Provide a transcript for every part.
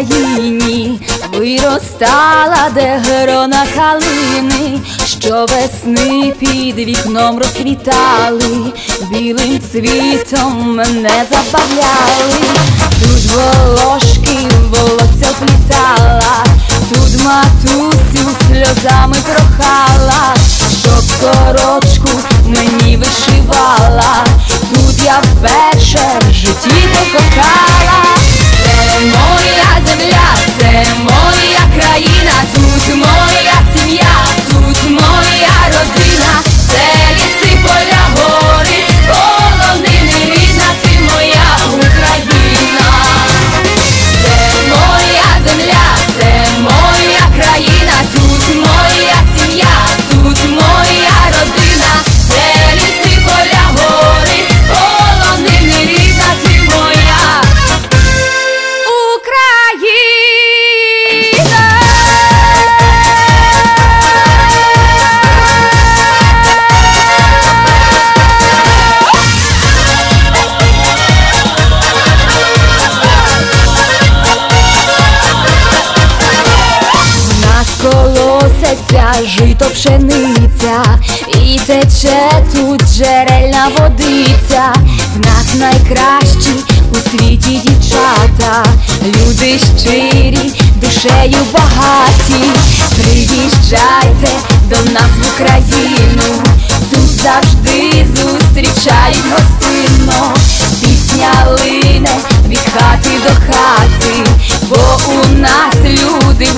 Україні виростала, де грона калини, що весни під вікном розквітали, білим цвітом не забавляли. жито пшениця, і тече тут джерельна водиця, в нас найкращі у світі дівчата, люди щирі, душею багаті, приїжджайте до нас в Україну, тут завжди зустрічають гостинно, пісня лине від хати до хати, бо у нас люди.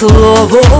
слово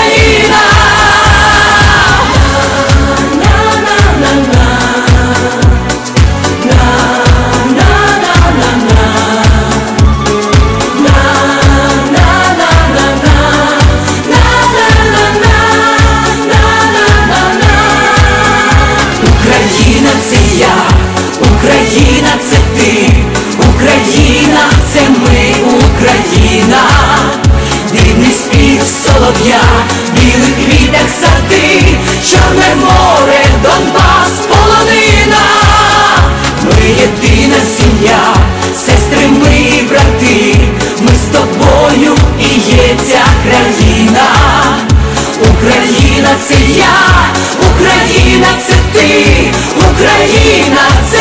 Україна, це ти, Україна, це.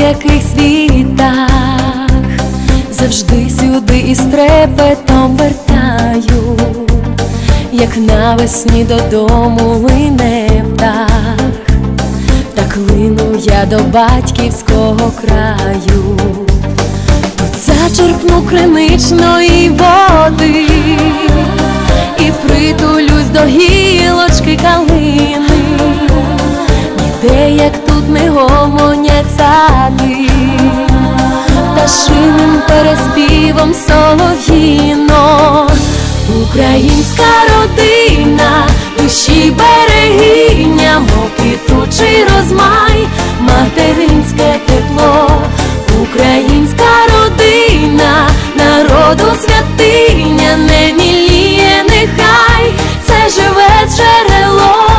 яких світах, завжди сюди із трепетом вертаю, як навесні додому лине птах, так лину я до батьківського краю, От зачерпну криничної води і притулюсь до гілочки калини, ніде як не гомонять сади пташиним переспівом солов'їно, українська родина, душі берегиня, мов квітучий розмай, материнське тепло, українська родина, народу святиня, не міліє, нехай це живе джерело.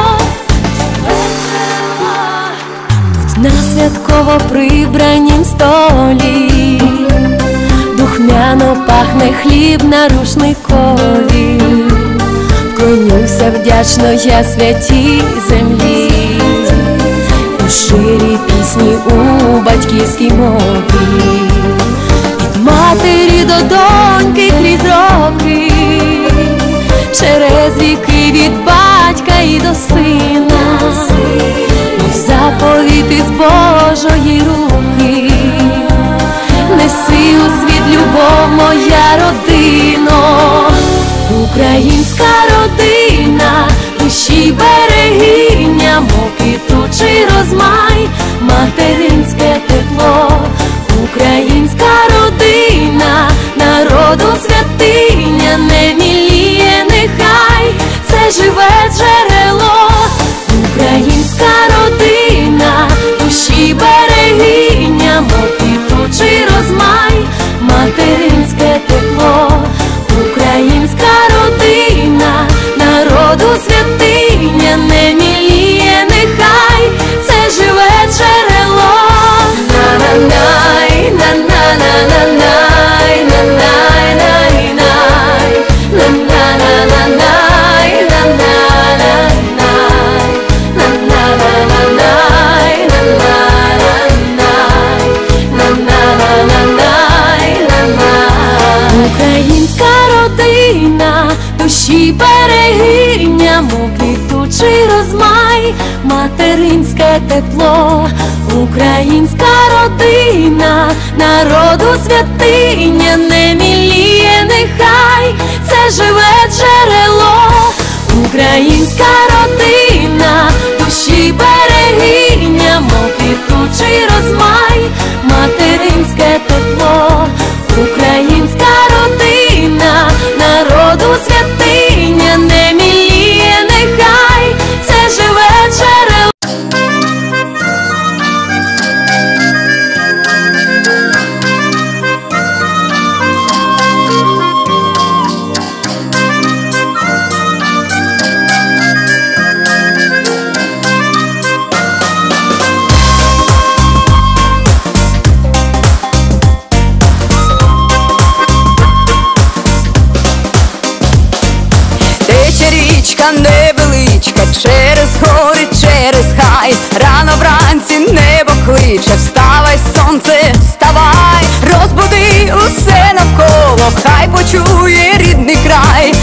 На святково прибранім столі. Духмяно пахне хліб на рушникові. Вклонюся вдячно я святій землі. У ширі пісні у батьківській мові. Від матері до доньки крізь роки. Через віки від батька і до сина. Заповіти живе джерело. Українська родина, душі берегиня, мов розмай, материнське тепло, українська тепло, українська родина, народу святиня, не міліє, нехай. Це живе джерело, українська родина, душі берегиня, мов квітучий розмай, Та невеличка, через гори, через хай, рано вранці небо кличе, вставай, сонце, вставай, розбуди усе навколо, хай почує рідний край.